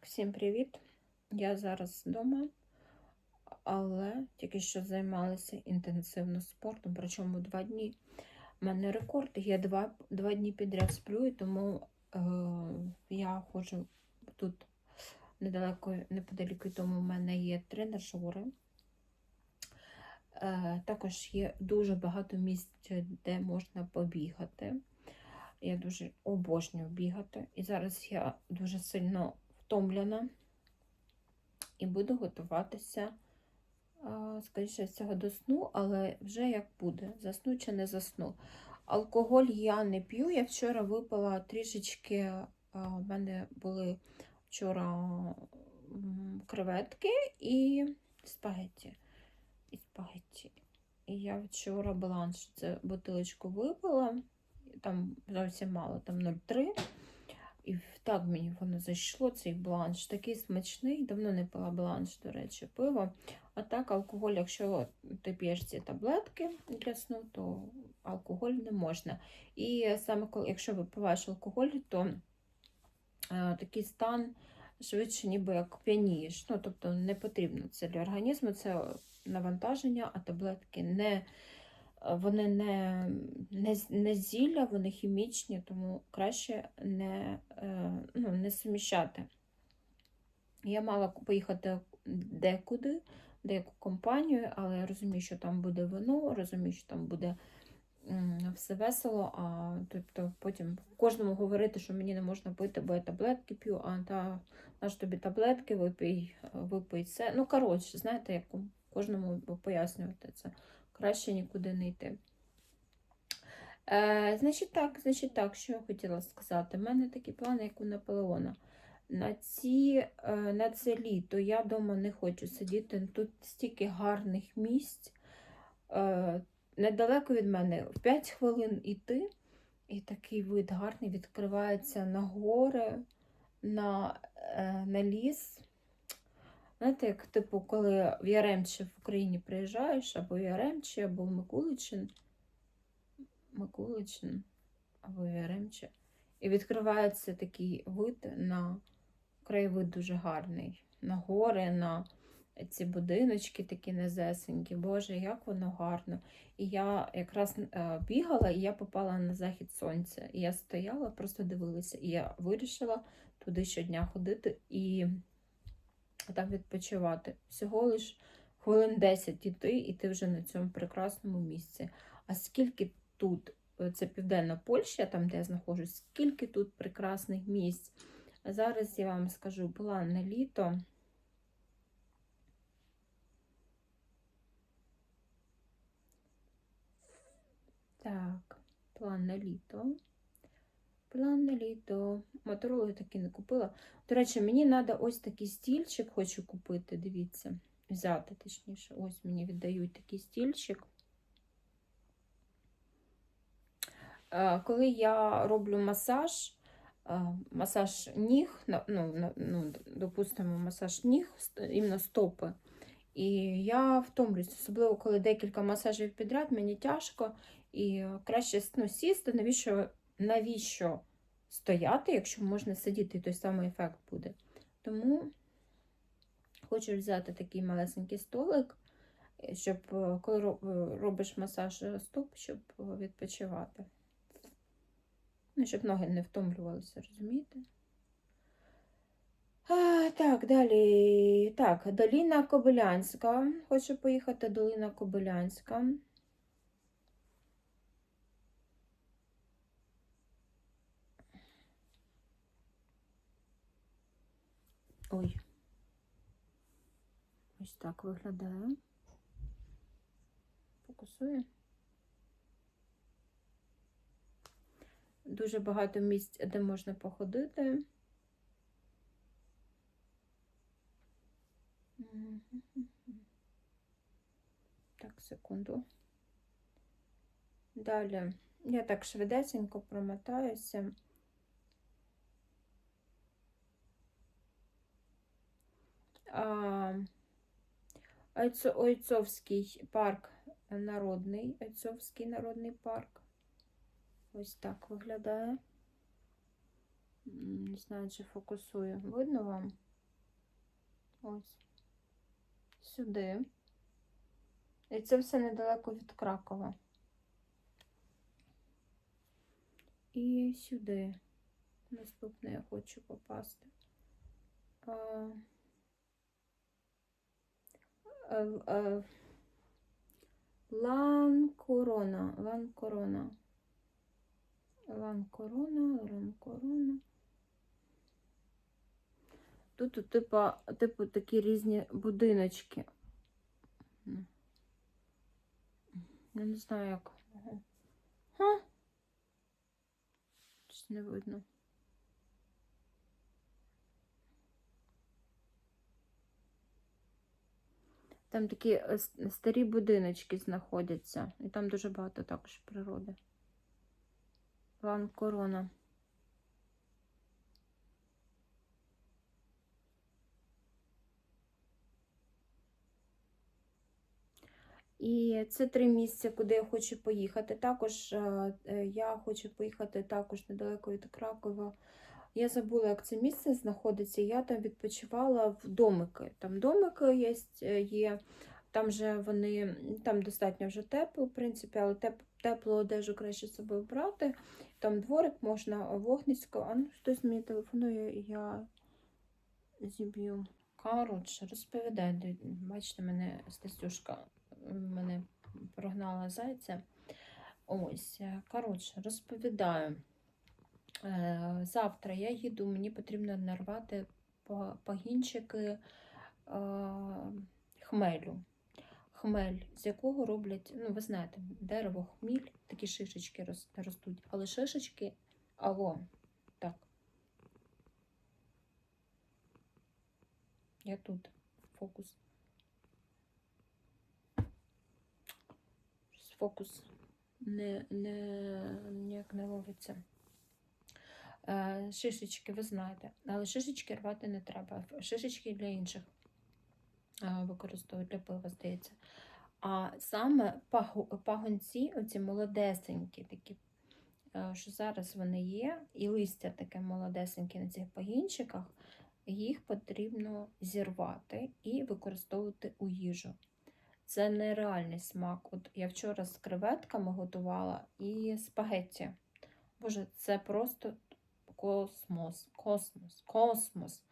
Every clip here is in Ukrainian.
Так, всім привіт. Я зараз вдома, але тільки що займалася інтенсивно спортом, причому два дні. У мене рекорд, я два, два дні підряд сплю, і тому е, я ходжу тут недалеко, неподалік тому в мене є тренажери. Е, також є дуже багато місць, де можна побігати. Я дуже обожнюю бігати. І зараз я дуже сильно втомлена і буду готуватися, скоріше всього, до сну, але вже як буде, засну чи не засну. Алкоголь я не п'ю. Я вчора випила трішечки, в мене були вчора креветки і спагетті. І спагетті. І я вчора бланш, це бутилочку випила, там зовсім мало, там 0,3. І так мені воно зайшло, цей бланш. Такий смачний, давно не пила бланш, до речі, пиво. А так, алкоголь, якщо ти п'єш ці таблетки для сну, то алкоголь не можна. І саме якщо випиваєш алкоголь, то е, такий стан швидше, ніби як п'янієш. Ну, тобто не потрібно це для організму, це навантаження, а таблетки не. Вони не, не, не зілля, вони хімічні, тому краще не, е, ну, не суміщати. Я мала поїхати декуди, деяку компанію, але я розумію, що там буде вино, розумію, що там буде все весело, а тобто потім кожному говорити, що мені не можна пити, бо я таблетки п'ю, а та наш тобі таблетки, випий, випий це. Ну, коротше, знаєте, як кожному пояснювати це краще нікуди не йти. Е, Значить так, значить так, що я хотіла сказати. У мене такі плани, як у Наполеона. На ці, е, на це літо я вдома не хочу сидіти. Тут стільки гарних місць. Е, Недалеко від мене в 5 хвилин іти, і такий вид гарний відкривається на гори, на, е, на ліс. Знаєте, як типу, коли в Яремче в Україні приїжджаєш, або в Яремче, або в Микуличин, Микуличин, або в Яремче, і відкривається такий вид на краєвид дуже гарний. На гори, на ці будиночки такі незесенькі. Боже, як воно гарно. І я якраз е, бігала, і я попала на захід сонця. І я стояла, просто дивилася. І я вирішила туди щодня ходити. і там відпочивати. Всього лиш хвилин 10 іти, і ти вже на цьому прекрасному місці. А скільки тут, е, це Південна Польща, там, де я знаходжусь, скільки тут прекрасних місць. Зараз я вам скажу план на літо. Так, план на літо. План на літо. Моторолу таки не купила. До речі, мені треба ось такий стільчик, хочу купити, дивіться, взяти, точніше, ось мені віддають такий стільчик. Коли я роблю масаж, масаж ніг, ну, ну, допустимо, масаж ніг, іменно стопи, і я втомлююсь, особливо, коли декілька масажів підряд, мені тяжко, і краще ну, сісти, навіщо навіщо стояти, якщо можна сидіти, і той самий ефект буде. Тому хочу взяти такий малесенький столик, щоб е, коли е, робиш масаж стоп, щоб відпочивати. Ну, щоб ноги не втомлювалися, розумієте? А, Так, далі. Так, Доліна Кобилянська. Хочу поїхати Долина Кобилянська. Ой, ось так виглядає. Фокусує. Дуже багато місць, де можна походити. Так, секунду. Далі я так швидесенько промотаюся. Ойцовський парк народний, Ойцовський народний парк. Ось так виглядає. Не знаю, чи фокусую. Видно вам? Ось. Сюди. І це все недалеко від Кракова. І сюди. Наступне я хочу попасти. Е, е, Лан Корона. Лан Корона. Лан Корона, Лан Корона. Тут, тут типа, типу такі різні будиночки. Я не знаю як. Ха? Щось не видно. Там такі е, старі будиночки знаходяться. І там дуже багато також природи. Лан Корона. І це три місця, куди я хочу поїхати. Також е, е, я хочу поїхати також недалеко від Кракова. Я забула, як це місце знаходиться. Я там відпочивала в домики. Там домики є, е, є. Там же вони, там достатньо вже тепло, в принципі, але теп, теплу одежу краще з собою брати. Там дворик можна вогнисько. А ну хтось мені телефонує, я зіб'ю. Коротше, розповідай, бачите, мене Стасюшка мене прогнала зайця. Ось, е, коротше, розповідаю. Е, Завтра я їду, мені потрібно нарвати пагінчики е, хмелю. Хмель, з якого роблять, ну, ви знаєте, дерево, хміль, такі шишечки ростуть. Але шишечки, алло, так. Я тут. Фокус. Фокус не, не, ніяк не ловиться. Е, Шишечки, ви знаєте, але шишечки рвати не треба. Шишечки для інших е, використовують для пива, здається. А саме пагонці, оці молодесенькі, такі, е, що зараз вони є, і листя таке молодесеньке на цих пагінчиках, їх потрібно зірвати і використовувати у їжу. Це нереальний смак. От я вчора з креветками готувала і спагетті. Боже, це просто космос, космос, космос.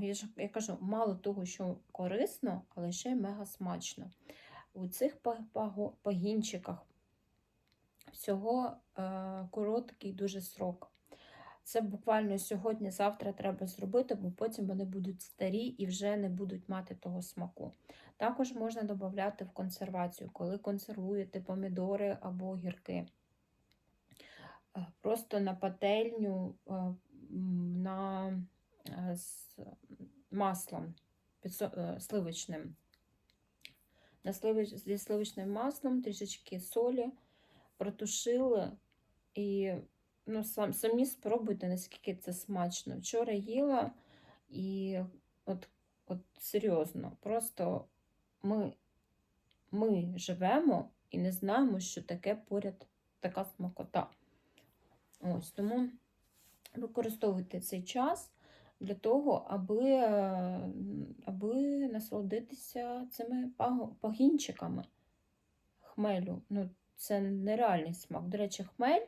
Я ж я кажу, мало того, що корисно, але ще й мега смачно. У цих па- пагінчиках всього е, короткий дуже срок. Це буквально сьогодні-завтра треба зробити, бо потім вони будуть старі і вже не будуть мати того смаку. Також можна додати в консервацію, коли консервуєте помідори або огірки. Е, Просто на пательню е, на, е, з маслом сливочним. На сливич, зі сливочним маслом трішечки солі протушили і ну, сам, самі спробуйте, наскільки це смачно. Вчора їла і от, от серйозно, просто ми, ми живемо і не знаємо, що таке поряд така смакота. Ось тому використовуйте цей час для того, аби, аби насолодитися цими пагінчиками хмелю. Ну, це нереальний смак. До речі, хмель,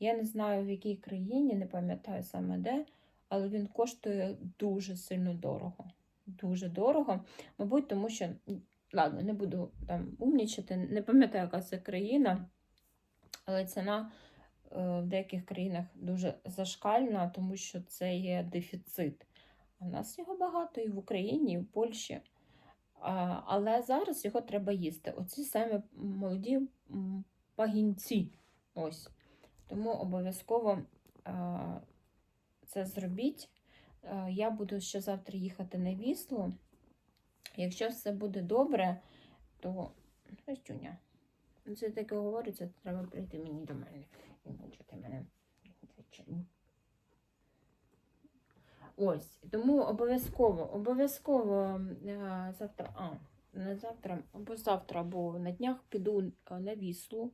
я не знаю в якій країні, не пам'ятаю саме де, але він коштує дуже сильно дорого. Дуже дорого. Мабуть, тому що, ладно, не буду там умнічати, не пам'ятаю, яка це країна, але ціна в деяких країнах дуже зашкальна, тому що це є дефіцит. В нас його багато і в Україні, і в Польщі. Але зараз його треба їсти. Оці саме молоді пагінці. Ось. Тому обов'язково це зробіть. Я буду ще завтра їхати на віслу. Якщо все буде добре, то Настюня, це таке говориться, треба прийти мені до мене. Не мучити мене. Ось, тому обов'язково, обов'язково е, завтра, а, не завтра, або завтра, або на днях піду е, на віслу.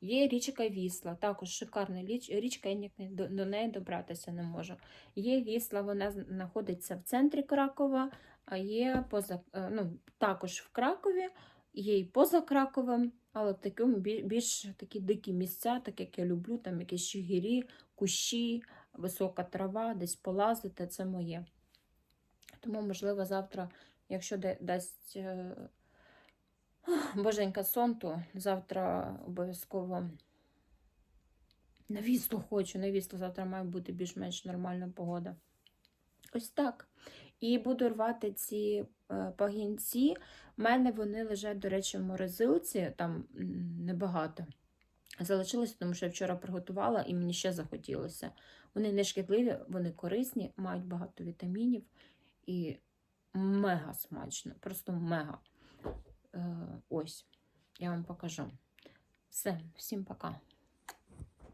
Є річка Вісла, також шикарна річ, річка, я ніяк до, неї добратися не можу. Є Вісла, вона знаходиться в центрі Кракова, а є поза, е, ну, також в Кракові, є і поза Краковом, але в більш такі дикі місця, так як я люблю, там якісь щигірі, кущі, висока трава, десь полазити, це моє. Тому, можливо, завтра, якщо дасть е, боженька сон, то завтра обов'язково на віслу хочу. На завтра має бути більш-менш нормальна погода. Ось так. І буду рвати ці пагінці. У мене вони лежать, до речі, в морозилці, там небагато. Залишилося, тому що я вчора приготувала і мені ще захотілося. Вони не шкідливі, вони корисні, мають багато вітамінів і мега смачно, просто мега. Е, ось, я вам покажу. Все, всім пока.